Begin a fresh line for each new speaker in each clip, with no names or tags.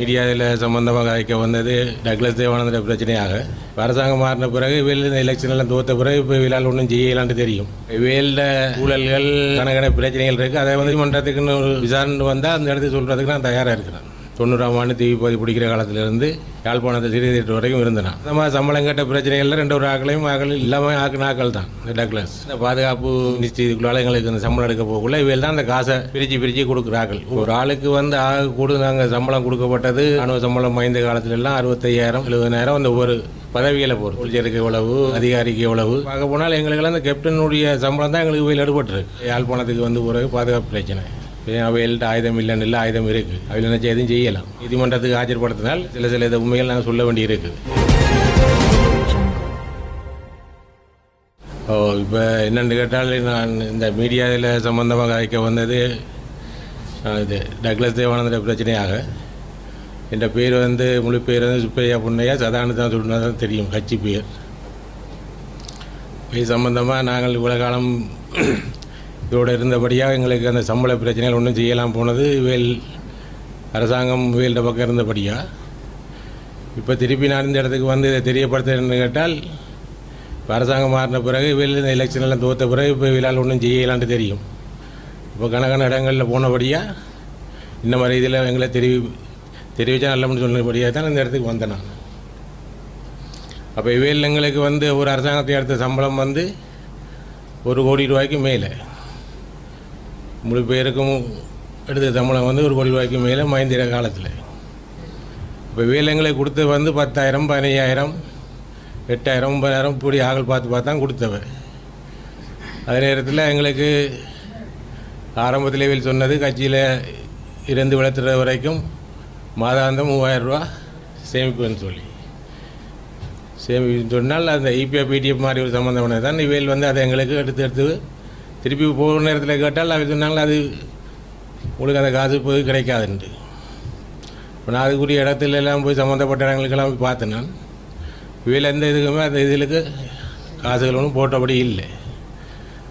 மீடியாவில் சம்பந்தமாக அழைக்க வந்தது டக்ளஸ் தேவானந்த பிரச்சனையாக அரசாங்கம் மாறின பிறகு இவையில் இந்த எலெக்ஷன் எல்லாம் தோத்த பிறகு இப்போ இவளால் ஒன்றும் செய்யலான்னு தெரியும். இவையில் ஊழல்கள் கணக்கான பிரச்சனைகள் இருக்குது அதை வந்து மன்றத்துக்குன்னு விசாரணை வந்தால் அந்த இடத்துக்கு சொல்கிறதுக்கு நான் தயாராக இருக்கிறேன். தொண்ணூறாம் ஆண்டு தீவி பிடிக்கிற காலத்திலிருந்து யாழ்ப்பாணத்தை சிறிதேற்று வரைக்கும் இருந்தேன். அந்த மாதிரி சம்பளம் கட்ட பிரச்சனைகள்ல ரெண்டு ஒரு ஆக்களையும் ஆக்கள் இல்லாமல் ஆக்கு நாக்கள் தான். இந்த டக்ளஸ். இந்த பாதுகாப்பு நிச்சயத்துக்குள்ளால எங்களுக்கு இந்த சம்பளம் எடுக்க போகக்குள்ள இவையில் தான் அந்த காசை பிரித்து பிரித்து கொடுக்குறார்கள். ஒரு ஆளுக்கு வந்து ஆக கூட நாங்கள் சம்பளம் கொடுக்கப்பட்டது அணுவ சம்பளம் வாய்ந்த காலத்துல எல்லாம் அறுபத்தையாயிரம் எழுபதாயிரம் அந்த ஒவ்வொரு பதவிகளை போகிற புலிச்சருக்கு எவ்வளவு அதிகாரிக்கு எவ்வளவு. பார்க்க போனால் எங்களுக்கெல்லாம் அந்த கேப்டனுடைய சம்பளம் தான் எங்களுக்கு இவையில் எடுபட்டுருக்கு. யாழ்ப்பாணத்துக்கு வந்து பிறகு பாதுகாப்பு பிரச்சனை. அவைகள்ட்ட ஆயுதம் இல்லைன்னு இல்லை ஆயுதம் இருக்கு அவையில் நினைச்ச எதுவும் செய்யலாம் நீதிமன்றத்துக்கு ஆஜர்படுத்தினால் சில சில இது உண்மைகள் நாங்கள் சொல்ல வேண்டி இருக்கு ஓ இப்போ என்னென்னு கேட்டால் நான் இந்த மீடியாவில் சம்பந்தமாக அழைக்க வந்தது இது டக்ளஸ் தேவானந்த பிரச்சனையாக என் பேர் வந்து முழு பேர் வந்து சுப்பையா புண்ணையா சதானந்தான் தான் சொன்னா தான் தெரியும் கட்சி பேர் இது சம்பந்தமாக நாங்கள் இவ்வளோ காலம் இதோடு இருந்தபடியாக எங்களுக்கு அந்த சம்பள பிரச்சனைகள் ஒன்றும் செய்யலாம் போனது வேல் அரசாங்கம் வேல்ட பக்கம் இருந்தபடியாக இப்போ திருப்பி நான் இந்த இடத்துக்கு வந்து இதை தெரியப்படுத்துறேன்னு கேட்டால் இப்போ அரசாங்கம் மாறின பிறகு வேல் இந்த எலெக்ஷன்லாம் எல்லாம் பிறகு இப்போ வேலால் ஒன்றும் செய்யலான்ட்டு தெரியும். இப்போ கணக்கான இடங்களில் போனபடியாக இந்த மாதிரி இதில் எங்களை தெரிவி தெரிவித்தா நல்லம்னு சொன்னபடியாக தான் இந்த இடத்துக்கு வந்தேன் நான். அப்போ இவையில் எங்களுக்கு வந்து ஒரு அரசாங்கத்தை எடுத்த சம்பளம் வந்து ஒரு கோடி ரூபாய்க்கு மேலே. முழு பேருக்கும் எடுத்த சம்பளம் வந்து ஒரு கோடி ரூபாய்க்கு மேலே மயந்திர காலத்தில். இப்போ வேலைங்களை கொடுத்து வந்து பத்தாயிரம் பதினையாயிரம் எட்டாயிரம் ஒன்பதாயிரம் இப்படி ஆகல் பார்த்து பார்த்து தான் கொடுத்தவ அதே நேரத்தில் எங்களுக்கு ஆரம்பத்தில் வேல் சொன்னது கட்சியில் இருந்து விளத்துற வரைக்கும் மாதாந்தம் மூவாயிரம் ரூபா சேமிப்புன்னு சொல்லி. சேமிப்பு சொன்னால் அந்த ஐபிஎஃப் பிடிஎஃப் மாதிரி ஒரு சம்மந்தமானது தான் இவையில் வந்து அதை எங்களுக்கு எடுத்து எடுத்து திருப்பி போகிற நேரத்தில் கேட்டால் அவர் சொன்னாங்க அது உங்களுக்கு அந்த காசு போய் கிடைக்காதுண்டு இப்போ நான் அதுக்குரிய இடத்துல எல்லாம் போய் சம்மந்தப்பட்ட இடங்களுக்கெல்லாம் போய் பார்த்தேன் நான். இவையில் எந்த இதுக்குமே அந்த இதுகளுக்கு காசுகள் ஒன்றும் போட்டபடி இல்லை.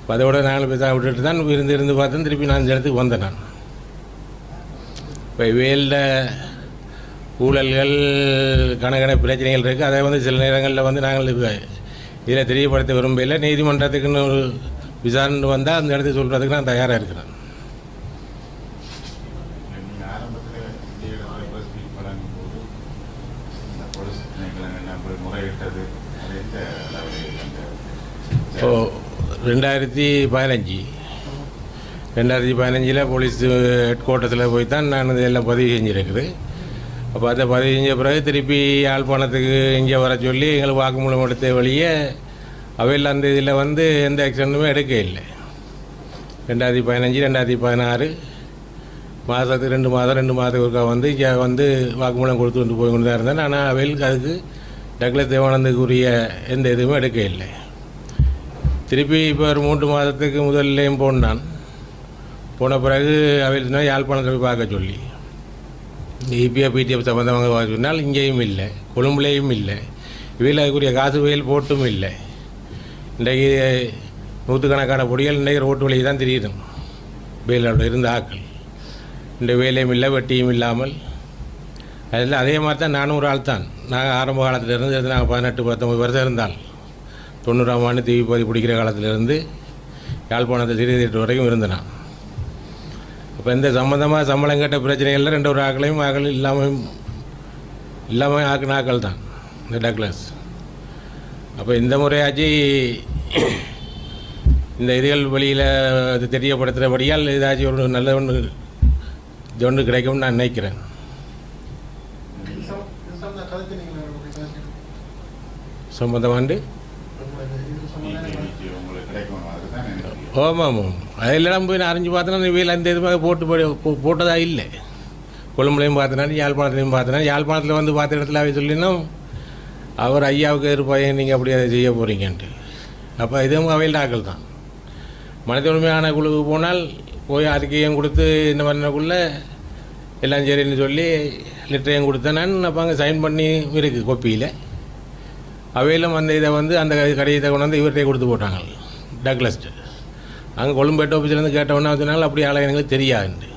இப்போ அதோட நாங்கள் பேச விட்டுட்டு தான் இருந்து இருந்து பார்த்தேன் திருப்பி நான் இந்த இடத்துக்கு வந்தேன் நான். இப்போ இவையில் ஊழல்கள் கணக்கான பிரச்சனைகள் இருக்குது அதை வந்து சில நேரங்களில் வந்து நாங்கள் இதில் தெரியப்படுத்த விரும்பல நீதிமன்றத்துக்குன்னு ஒரு விசாரணை வந்தால் அந்த இடத்துக்கு சொல்கிறதுக்கு நான் தயாராக இருக்கிறேன். ஓ ரெண்டாயிரத்தி பதினஞ்சு. ரெண்டாயிரத்தி பதினஞ்சில் போலீஸ் ஹெட் குவார்ட்டர்ஸில் போய் தான் நான் இதெல்லாம் பதிவு செஞ்சுருக்குது. அப்போ அதை பதிவு செஞ்ச பிறகு திருப்பி யாழ்ப்பாணத்துக்கு இங்கே வர சொல்லி எங்களுக்கு வாக்குமூலம் எடுத்த வழியே அவையில் அந்த இதில் வந்து எந்த ஆக்ஷனுமே எடுக்க இல்லை. ரெண்டாயிரத்தி பதினஞ்சு ரெண்டாயிரத்தி பதினாறு மாதத்துக்கு ரெண்டு மாதம் ரெண்டு மாதத்துக்கு ஒருக்கா வந்து இங்கே வந்து வாக்குமூலம் கொடுத்து கொண்டு போய் கொண்டு தான் இருந்தேன். ஆனால் அவைகளுக்கு அதுக்கு டக்ளஸ் தேவானந்துக்குரிய எந்த இதுவுமே எடுக்க இல்லை. திருப்பி இப்போ ஒரு மூன்று மாதத்துக்கு முதல்லையும் போனான். போன பிறகு அவையில் சொன்னால் யாழ்ப்பாணத்தை போய் பார்க்க சொல்லி. இபிஎஃப் பிடிஎஃப் சம்மந்தமாக பார்க்க சொன்னால் இங்கேயும் இல்லை கொழும்புலேயும் இல்லை. இவையில் அதுக்குரிய காசு வயல் போட்டும் இல்லை. இன்றைக்கு நூற்றுக்கணக்கான பொடிகள் இன்றைக்கு ரோட்டு வழி தான் தெரியுது. வேலோட இருந்த ஆக்கள். இந்த வேலையும் இல்லை வெட்டியும் இல்லாமல். அதில் அதே மாதிரி தான் நானும் ஒரு ஆள் தான் நாங்கள் ஆரம்ப காலத்திலிருந்து நாங்கள் பதினெட்டு பத்தொம்பது வருஷம் இருந்தால் தொண்ணூறாம் ஆண்டு தீவி போதி பிடிக்கிற காலத்திலிருந்து யாழ்ப்பாணத்தை எட்டு வரைக்கும் இருந்தேன். அப்போ இந்த சம்மந்தமாக சம்பளம் கேட்ட பிரச்சனைகளில் ரெண்டு ஒரு ஆக்களையும் ஆக்கள் இல்லாமல் இல்லாமல் ஆக்கின ஆக்கள் தான். இந்த டக்ளஸ். அப்போ இந்த முறையாச்சு இந்த இதுகள் வெளியில் அது தெரியப்படுத்துகிறபடியால் ஏதாச்சும் ஒரு நல்ல ஒன்று இது ஒன்று கிடைக்கும்னு நான் நினைக்கிறேன். சம்பந்தமாண்டு ஆமாம் ஆமாம். அதெல்லாம் போய் நான் அறிஞ்சு பார்த்தேன்னா வீல் அந்த இதுமாக போட்டு போய் போட்டதாக இல்லை. கொழும்புலையும் பார்த்தினாலும் யாழ்ப்பாணத்துலையும் பார்த்தேன் யாழ்ப்பாணத்தில் வந்து பார்த்த இடத்துல அவை சொல்லினோம் அவர் ஐயாவுக்கு இருப்பாங்க நீங்கள் அப்படி அதை செய்ய போகிறீங்கன்ட்டு அப்போ இதுவும் அவையில் ஆக்கள் தான். மனித உரிமையான குழுவுக்கு போனால் போய் அறிக்கையும் கொடுத்து இந்த மாதிரினக்குள்ளே எல்லாம் சரின்னு சொல்லி லெட்டரையும் கொடுத்தேன் நான் அப்போ அங்கே சைன் பண்ணி இருக்குது கோப்பியில் அவையிலும் அந்த இதை வந்து அந்த கடிதத்தை கொண்டு வந்து இவர்கிட்டே கொடுத்து போட்டாங்க. டக்லஸ்ட்டு அங்கே கொழும்பேட்டை ஆஃபீஸ்லேருந்து கேட்டவொன்னே சொன்னாங்க அப்படி ஆளை எங்களுக்கு தெரியாதுண்டு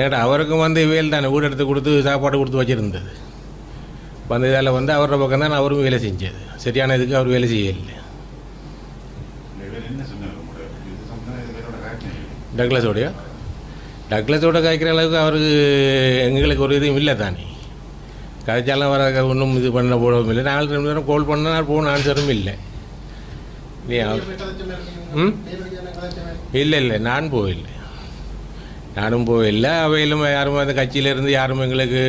ஏன்னா அவருக்கும் வந்து இவையில் தானே வீடு எடுத்து கொடுத்து சாப்பாடு கொடுத்து வச்சுருந்தது. வந்ததால் வந்து அவரோட பக்கம் தான் அவரும் வேலை செஞ்சது. சரியான இதுக்கு அவர் வேலை செய்யலை டக்ளஸோடைய? டக்ளஸோட காய்க்கிற அளவுக்கு அவருக்கு எங்களுக்கு ஒரு இதுவும் இல்லை தானே. கதைச்சாலும் வர ஒன்றும் இது பண்ண போடவும் இல்லை. நாலு ரெண்டு நேரம் கால் பண்ணால் போன ஆன்சரும் இல்லை. நீ அவர் ம்? இல்லை இல்லை நான் போயில்லை நானும் போயில்லை அவையிலும் யாரும் அந்த கட்சியிலேருந்து யாரும் எங்களுக்கு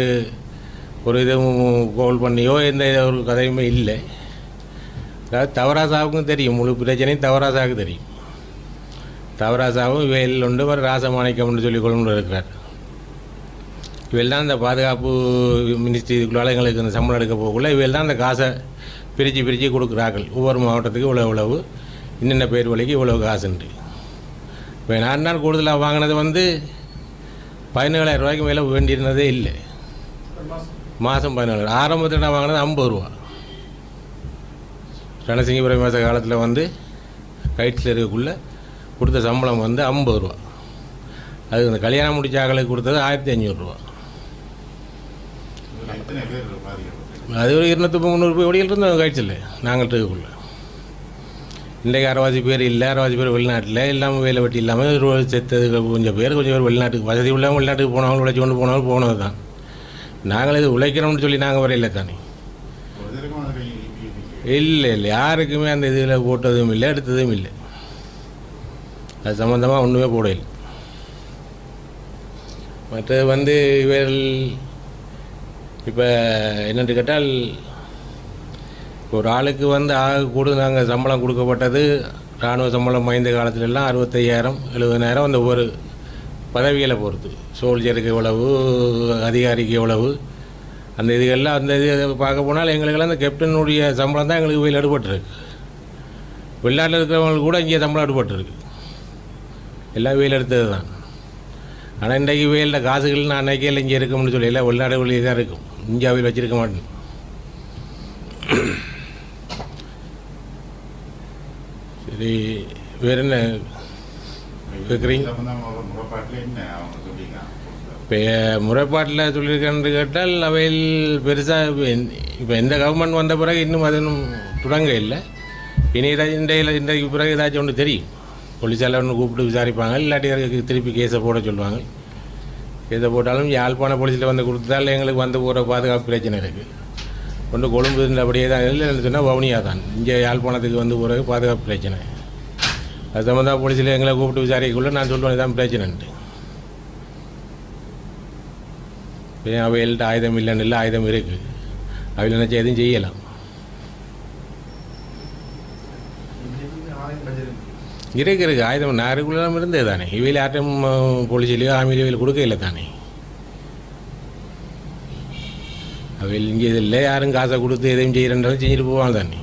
ஒரு இதுவும் கோல் பண்ணியோ எந்த ஒரு கதையுமே இல்லை. அதாவது தவராசாவுக்கும் தெரியும். முழு பிரச்சனையும் தவராசாவுக்கு தெரியும். தவராசாவும் இவையில் உண்டு ஒரு ராசமாணிக்கம்னு சொல்லி கொண்டு இருக்கிறார். இவையில் தான் இந்த பாதுகாப்பு மினிஸ்ட்ரி இதுக்குள்ளால எங்களுக்கு இந்த சம்பளம் எடுக்க போகக்குள்ள இவையில் தான் அந்த காசை பிரித்து பிரித்து கொடுக்குறார்கள். ஒவ்வொரு மாவட்டத்துக்கு இவ்வளோ இவ்வளவு இன்னென்ன பேர் வழிக்கு இவ்வளவு காசுண்டு இப்போ நான் நாள் கூடுதலாக வாங்கினது வந்து பதினேழாயிரம் ரூபாய்க்கு மேலே வேண்டியிருந்ததே இல்லை. மாதம் பதினேழு ஆரம்பத்தில் நான் வாங்கினது ஐம்பது ரூபா. ரணசிங்கபுரம் மாத காலத்தில் வந்து கைட்ஸில் இருக்கக்குள்ள கொடுத்த சம்பளம் வந்து ஐம்பது ரூபா. அது இந்த கல்யாணம் முடிச்ச ஆகளுக்கு கொடுத்தது ஆயிரத்தி
பாதிக்கப்பட்டு
அது ஒரு இருநூத்தி முந்நூறு கோடியில் இருந்தோம் கைட்ஸில் நாங்கள் இருக்கக்குள்ள. இன்றைக்கு அரைவாசி பேர் இல்லை அரைவாசி பேர் வெளிநாட்டில் இல்லாமல் வேலை வெட்டி இல்லாமல் செத்தது கொஞ்சம் பேர் கொஞ்சம் பேர் வெளிநாட்டுக்கு வசதி உள்ளவங்க வெளிநாட்டுக்கு போனவங்க உழைச்சி கொண்டு போனவங்க போனது தான் நாங்கள் இது உழைக்கிறோம்னு சொல்லி நாங்கள் வரையில தானே? இல்லை இல்லை யாருக்குமே அந்த இதில் போட்டதும் இல்லை எடுத்ததும் இல்லை. அது சம்மந்தமாக ஒன்றுமே இல்லை மற்றது வந்து இவர்கள் இப்போ என்னென்று கேட்டால் ஒரு ஆளுக்கு வந்து ஆக கூட நாங்கள் சம்பளம் கொடுக்கப்பட்டது இராணுவ சம்பளம் வாய்ந்த காலத்துல எல்லாம் அறுபத்தையாயிரம் எழுபதாயிரம் அந்த ஒரு பதவிகளை பொறுத்து. சோல்ஜருக்கு எவ்வளவு அதிகாரிக்கு எவ்வளவு அந்த இதுகள்லாம் அந்த இது பார்க்க போனால் எங்களுக்கெல்லாம் அந்த கேப்டனுடைய சம்பளம் தான் எங்களுக்கு வெயில் அடுபட்டுருக்கு வெளிநாட்டில் இருக்கிறவங்களுக்கு கூட இங்கே சம்பளம் அடுபட்டுருக்கு எல்லாம் வெயில் எடுத்தது தான். ஆனால் இன்றைக்கு வெயிலில் காசுகள் நான் அன்னைக்கே இங்கே இருக்கும்னு சொல்லி. எல்லாம் வெளிநாடு வெளியே தான் இருக்கும். இந்தியாவில் வச்சிருக்க மாட்டேன். சரி வேற என்ன? கேட்குறீங்க
முறைப்பாட்டில்
இப்போ முறைப்பாட்டில் சொல்லியிருக்கேன்னு கேட்டால் அவையில் பெருசாக இப்போ எந்த கவர்மெண்ட் வந்த பிறகு இன்னும் அது தொடங்க இல்லை. இனி ஏதாச்சும் இன்றையில் இன்றைக்கு பிறகு ஏதாச்சும் ஒன்று தெரியும். போலீஸால் ஒன்று கூப்பிட்டு விசாரிப்பாங்க இல்லாட்டி திருப்பி கேஸை போட சொல்லுவாங்க. கேஸை போட்டாலும் யாழ்ப்பாண போலீஸில் வந்து கொடுத்தால் எங்களுக்கு வந்து போகிற பாதுகாப்பு பிரச்சனை இருக்குது கொண்டு கொழும்பு அப்படியே தான் இல்லைன்னு சொன்னால் வவுனியா தான். இங்கே யாழ்ப்பாணத்துக்கு வந்து போகிறது பாதுகாப்பு பிரச்சனை. அது சம்மந்தமாக போலீஸில் எங்களை கூப்பிட்டு விசாரிக்கக்குள்ள நான் சொல்லுவேன் இதான் பிரச்சனைன்ட்டு. இப்போ அவைகள்ட்ட ஆயுதம் இல்லைன்னு இல்லை ஆயுதம் இருக்குது அவையில் நினச்சா எதுவும் செய்யலாம். இருக்கு இருக்கு. ஆயுதம் நாருக்குள்ளெல்லாம் இருந்தே தானே. இவையில் யார்ட்டும் போலீஸ்லையோ ஆமிலையோ இவையில் கொடுக்க இல்லை தானே. அவையில் இங்கே இல்லை யாரும் காசை கொடுத்து எதையும் செய்கிறன்றது செஞ்சுட்டு போவாங்க தானே.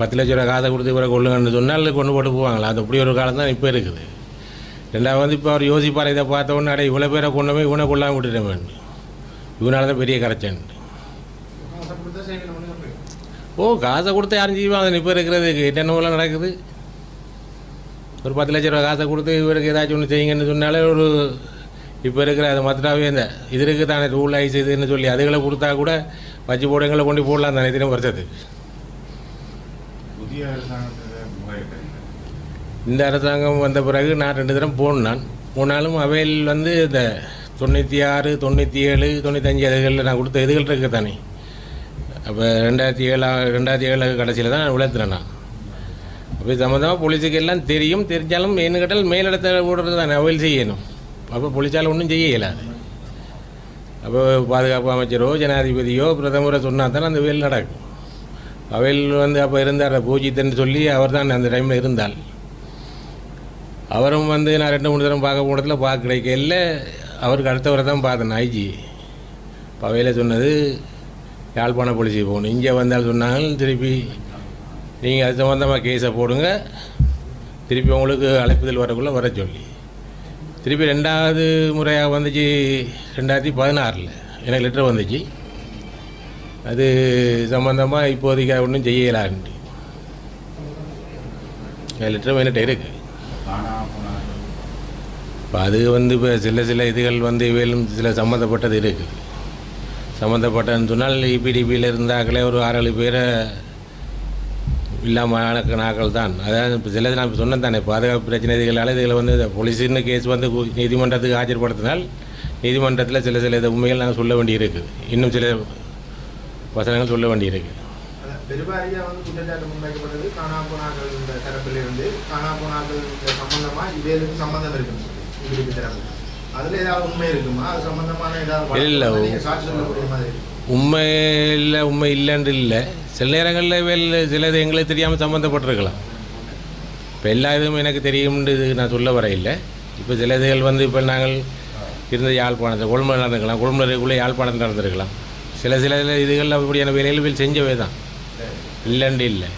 பத்து லட்ச ரூபா காசை கொடுத்து இவரை கொள்ளுங்கன்னு சொன்னால் கொண்டு போட்டு போவாங்களா? அது அப்படி ஒரு காலம் தான் இப்போ இருக்குது. ரெண்டாவது வந்து இப்போ அவர் யோசிப்பார் இதை பார்த்த உடனே அடே இவ்வளோ பேரை கொண்டு போய் இவனை கொள்ளாமல் விட்டுட்டேன் இவனால தான் பெரிய கரைச்சன் ஓ காசை கொடுத்து யாரும் செய்வாங்க. இப்போ இருக்கிறதுக்கு என்னென்னலாம் நடக்குது. ஒரு பத்து லட்ச ரூபா காசை கொடுத்து இவருக்கு ஏதாச்சும் ஒன்று செய்யுங்கன்னு சொன்னாலே ஒரு இப்போ இருக்கிற அது மற்றாவே இந்த இது இருக்குது தானே ரூல் ஐஸ் இதுன்னு சொல்லி அதுகளை கொடுத்தா கூட வச்சு போடுங்களை கொண்டு போடலாம் தானே தினம் வருஷத்துக்கு.
புதிய அரசாங்கத்தில்
இந்த அரசாங்கம் வந்த பிறகு நான் ரெண்டு தரம் போனான் போனாலும் அவையில் வந்து இந்த தொண்ணூற்றி ஆறு தொண்ணூற்றி ஏழு தொண்ணூத்தஞ்சு அதுகளில் நான் கொடுத்த இதுகள் இருக்கு தானே. அப்போ ரெண்டாயிரத்தி ஏழா ரெண்டாயிரத்தி ஏழு கடைசியில் தான் நான் விளைத்துறேன் நான். அப்போ சம்மந்தமாக போலீஸுக்கு எல்லாம் தெரியும். தெரிஞ்சாலும் என்ன கேட்டால் மேலிடத்தை ஓடுறது தானே. அவையில் செய்யணும். அப்போ போலீஸால் ஒன்றும் செய்ய இயலாது. அப்போ பாதுகாப்பு அமைச்சரோ ஜனாதிபதியோ பிரதமரை சொன்னால் தானே அந்த வேல் நடக்கும். அவையில் வந்து அப்போ இருந்தார் பூஜித்தன்னு சொல்லி அவர் தான் அந்த டைமில் இருந்தால் அவரும் வந்து நான் ரெண்டு மூணு தரம் பார்க்க போனதில் பார்க்க கிடைக்கல. அவருக்கு அடுத்தவரை தான் பார்த்தேன் ஐஜி. பவையில் சொன்னது யாழ்ப்பாண போலீஸுக்கு போகணும். இங்கே வந்தால் சொன்னாங்க திருப்பி நீங்கள் அது சம்மந்தமாக கேஸை போடுங்க. திருப்பி உங்களுக்கு அழைப்புதல் வரக்குள்ளே வர சொல்லி. திருப்பி ரெண்டாவது முறையாக வந்துச்சு ரெண்டாயிரத்தி பதினாறில். எனக்கு லெட்டர் வந்துச்சு. அது சம்மந்தமாக இப்போதைக்கு ஒன்றும் செய்யலான்ட்டு. லெட்டர் என்கிட்ட இருக்குது இப்போ அது வந்து இப்போ சில சில இதுகள் வந்து இவையிலும் சில சம்மந்தப்பட்டது இருக்குது சம்மந்தப்பட்டதுன்னு சொன்னால் இபிடிபியில் இருந்தாக்களே ஒரு ஆறு ஏழு பேரை இல்லாமல் நாட்கள் தான். அதாவது இப்போ சிலது நான் இப்போ சொன்னேன் தானே பாதுகாப்பு பிரச்சனை இதுகளால் இதில் வந்து போலீஸுன்னு கேஸ் வந்து நீதிமன்றத்துக்கு ஆஜர்படுத்தினால் நீதிமன்றத்தில் சில சில இது உண்மைகள் நாங்கள் சொல்ல வேண்டியிருக்குது இன்னும் சில வசனங்கள் சொல்ல வேண்டியிருக்கு.
அதான் பெருவாரியா வந்து குற்றச்சாட்டு முன்வைக்கப்பட்டது. காணா போனாக்கள் இந்த தரப்பிலிருந்து காணா போனாக்கள் இந்த சம்பந்தமா இவேலுக்கு சம்பந்தம் இருக்குன்னு சொல்லி இவருக்கு தரப்பு. அதுல ஏதாவது உண்மை இருக்குமா? அது சம்பந்தமான ஏதாவது
இல்ல.
சாட்சி சொல்லக்கூடிய மாதிரி இருக்கு.
உண்மை இல்லை உண்மை இல்லைன்னு இல்லை. சில நேரங்களில் வேல் சிலது எங்களுக்கு தெரியாமல் சம்மந்தப்பட்டிருக்கலாம் இப்போ எல்லா இதுவும் எனக்கு தெரியும்னு நான் சொல்ல வரையில்லை. இப்போ சில இதுகள் வந்து இப்போ நாங்கள் இருந்த யாழ்ப்பாணத்தில் கொழும்பு நடந்திருக்கலாம். கொழும்புக்குள்ளே யாழ்ப்பாணத்தில் நடந்திருக்கலாம். சில சில இதுகள் அப்படியான வேலைகள் செஞ்சவே தான். இல்லைன்னு இல்லை.